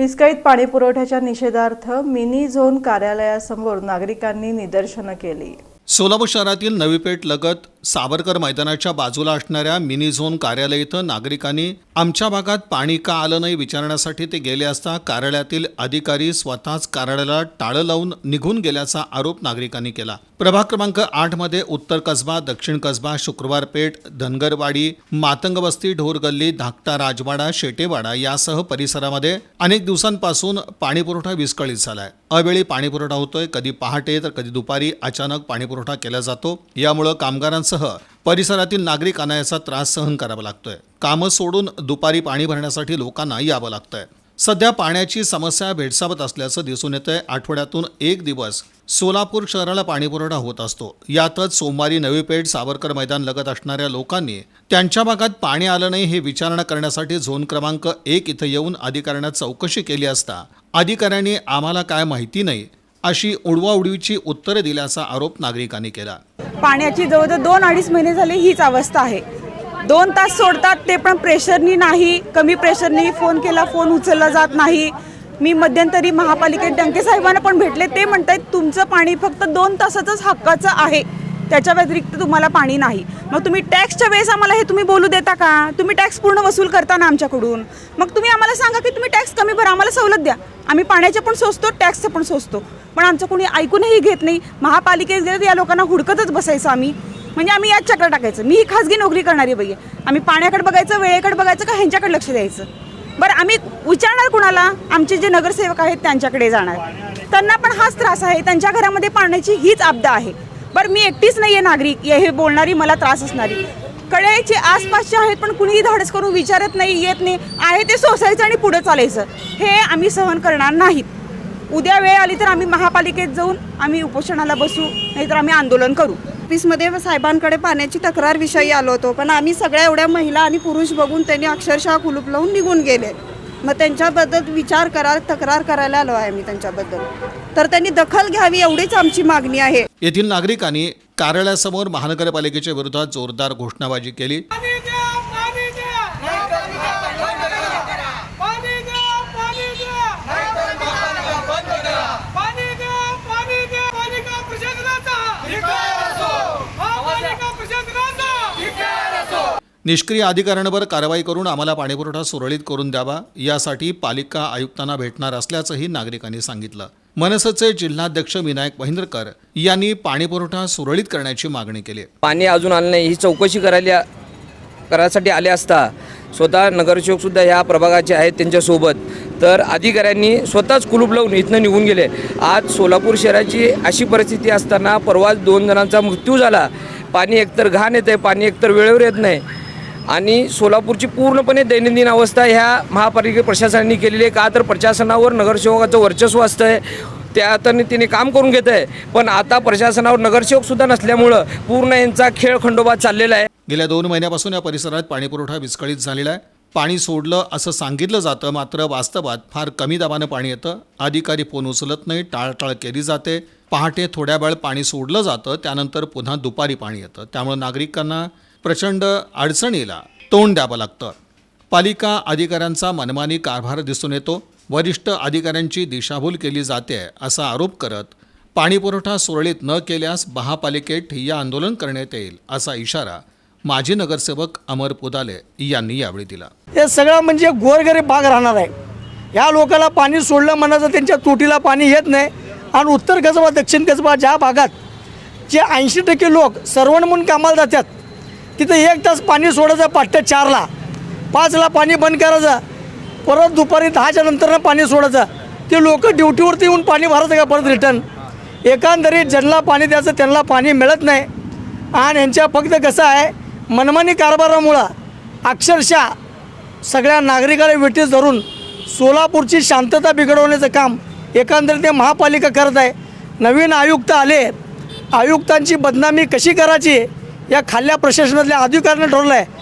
विस्कळीत पाणीपुरवठ्याच्या निषेधार्थ mini zone कार्यालयासमोर नागरिकांनी निदर्शनं केली. सोलापूर शहरातील नवी पेठ लगत सावरकर मैदानाच्या बाजूला असणाऱ्या मिनी झोन कार्यालय इथं नागरिकांनी आमच्या भागात पाणी का आलं नाही विचारण्यासाठी ते गेले असता कार्यालयातील अधिकारी स्वतःच कार्यालयाला टाळं लावून निघून गेल्याचा आरोप नागरिकांनी केला. प्रभाग क्रमांक आठमध्ये उत्तर कसबा दक्षिण कसबा शुक्रवार पेठ धनगरवाडी मातंगवस्ती ढोरगल्ली धाकटा राजवाडा शेटेवाडा यासह परिसरामध्ये अनेक दिवसांपासून पाणीपुरवठा विस्कळीत झालाय. अवेळी पाणीपुरवठा होतोय कधी पहाटे तर कधी दुपारी अचानक पाणीपुरवठा केला जातो. यामुळं कामगारांसह परिसरातील नागरिक याचा त्रास सहन करावा लागतोय. कामं सोडून दुपारी पाणी भरण्यासाठी लोकांना यावं लागतंय. सध्या पाण्याची समस्या भेडसावत असल्याचं दिसून येतंय. आठवड्यातून एक दिवस सोलापूर शहराला पाणीपुरवठा होत असतो. यातच सोमवारी नवी पेठ सावरकर मैदान लगत असणाऱ्या लोकांनी त्यांच्या भागात पाणी आलं नाही हे विचारणा करण्यासाठी झोन क्रमांक एक इथं येऊन अधिकाऱ्यांना चौकशी केली असता अधिकाऱ्यांनी आम्हाला काय माहिती नाही अशी उडवाउडवीची उत्तरं दिल्याचा आरोप नागरिकांनी केला. पाण्याची जवळजवळ दोन अडीच महिने झाले हीच अवस्था आहे. दोन तास सोडतात ते पण प्रेशरनी नाही कमी प्रेशरनी. फोन केला फोन उचलला जात नाही. मी मध्यंतरी महापालिकेत डंके साहेबांना पण भेटले ते म्हणतायत तुमचं पाणी फक्त दोन तासाचंच हक्काचं आहे. त्याच्या व्यतिरिक्त तुम्हाला पाणी नाही. मग तुम्ही टॅक्सच्या वेळेस आम्हाला हे तुम्ही बोलू देता का? तुम्ही टॅक्स पूर्ण वसूल करता ना आमच्याकडून? मग तुम्ही आम्हाला सांगा की तुम्ही टॅक्स कमी भरा आम्हाला सवलत द्या. आम्ही पाण्याचे पण सोचतो टॅक्सचं पण सोचतो पण आमचं कोणी ऐकूनही घेत नाही. महापालिकेत गेलं तर या लोकांना हुडकतच बसायचं आम्ही. म्हणजे आम्ही याच चक्र टाकायचं. मी ही खाजगी नोकरी करणारी बाई आहे. आम्ही पाण्याकडे बघायचं वेळेकडे बघायचं का ह्यांच्याकडे लक्ष द्यायचं? बरं आम्ही विचारणार कुणाला? आमचे जे नगरसेवक आहेत त्यांच्याकडे जाणार. त्यांना पण हाच त्रास आहे. त्यांच्या घरामध्ये पाण्याची हीच आपदा आहे. बरं मी एकटीच नाही आहे नागरिक हे हे बोलणारी मला त्रास असणारी. कडेचे आसपासचे आहेत पण कुणीही धाडस करून विचारत नाही येत नाही. आहे ते सोसायचं आणि पुढं चालायचं. हे आम्ही सहन करणार नाहीत उद्या वेळ आली तर आम्ही महापालिकेत जाऊन आम्ही उपोषणाला बसू नाहीतर आम्ही आंदोलन करू. ऑफिसमध्ये साहेबांकडे पाण्याची तक्रार विषयी आलो होतो पण आम्ही सगळ्या एवढ्या महिला आणि पुरुष बघून त्यांनी अक्षरशः कुलूप लावून निघून गेले. मग त्यांच्याबद्दल विचार करा तक्रार करायला आलो आहे मी त्यांच्याबद्दल. तर त्यांनी दखल घ्यावी एवढीच आमची मागणी आहे. येथील नागरिकांनी कार्यालयासमोर महानगरपालिकेच्या विरोधात जोरदार घोषणाबाजी केली पाणी द्या पाणी द्या पाणी द्या पाणी द्या पाणी द्या पाणी द्या पालिका प्रशासनाचा महापालिका प्रशासनाचा निष्क्रिय अधिकाऱ्यांवर कारवाई करून आम्हाला पाणीपुरवठा सुरळीत करून द्यावा यासाठी पालिका आयुक्तांना भेटणार असल्याचंही नागरिकांनी सांगितलं. मनसेचे जिल्हाध्यक्ष विनायक महिंद्रकर यांनी पाणीपुरवठा सुरळीत करण्याची मागणी केली. पाणी अजून आलं नाही ही चौकशी करायला करायसाठी आले असता स्वतः नगरसेवकसुद्धा ह्या प्रभागाचे आहेत त्यांच्यासोबत. तर अधिकाऱ्यांनी स्वतःच कुलूप लावून इथनं निघून गेले. आज सोलापूर शहराची अशी परिस्थिती असताना परवाच दोन जणांचा मृत्यू झाला. पाणी एकतर घाण येतं आहे पाणी एकतर वेळेवर येत नाही. आणि सोलापूरची पूर्णपणे दैनंदिन अवस्था ह्या महापालिके प्रशासनाने केलेली आहे. का तर प्रशासनावर नगरसेवकाचं वर्चस्व असतं आहे त्या हाताने तिने काम करून घेत आहे पण आता प्रशासनावर नगरसेवकसुद्धा नसल्यामुळं पूर्ण यांचा खेळ खंडोबा चाललेला आहे. गेल्या दोन महिन्यापासून या परिसरात पाणीपुरवठा विस्कळीत झालेला आहे. पाणी सोडलं असं सांगितलं जातं मात्र वास्तवात फार कमी दाबानं पाणी येतं. अधिकारी फोन उचलत नाही टाळटाळ केली जाते. पहाटे थोड्या वेळ पाणी सोडलं जातं त्यानंतर पुन्हा दुपारी पाणी येतं. त्यामुळे नागरिकांना प्रचंड अडचणीला तोंड द्यावं लागतं. पालिका अधिकाऱ्यांचा मनमानी कारभार दिसून येतो. वरिष्ठ अधिकाऱ्यांची दिशाभूल केली जाते असा आरोप करत पाणीपुरवठा सुरळीत न केल्यास महापालिकेत ठिय्या आंदोलन करण्यात येईल असा इशारा माजी नगरसेवक अमर पुदाले यांनी यावेळी दिला. हे सगळं म्हणजे गोरगरीब भाग राहणार आहे. या लोकांना पाणी सोडलं म्हणाचं त्यांच्या तुटीला पाणी येत नाही. आणि उत्तर कसबा दक्षिण कसबा ज्या भागात जे ऐंशी टक्के लोक सर्वण म्हणून कामाला जातात तिथं एक तास पाणी सोडायचं पाट्या चारला. पाचला पाणी बंद करायचं. परत दुपारी दहाच्या नंतरनं पाणी सोडायचं. ते लोक ड्युटीवरती येऊन पाणी भरायचं का परत रिटर्न? एकंदरीत ज्यांना पाणी द्यायचं त्यांना पाणी मिळत नाही. आणि यांच्या फक्त कसं आहे मनमानी कारभारामुळं अक्षरशः सगळ्या नागरिकाला वेटीस धरून सोलापूरची शांतता बिघडवण्याचं काम एकंदरीत ते महापालिका करत आहे. नवीन आयुक्त आले. आयुक्तांची बदनामी कशी करायची? या खाल्ल्या प्रशासनातल्या अधिकाऱ्यांना ठरवलं आहे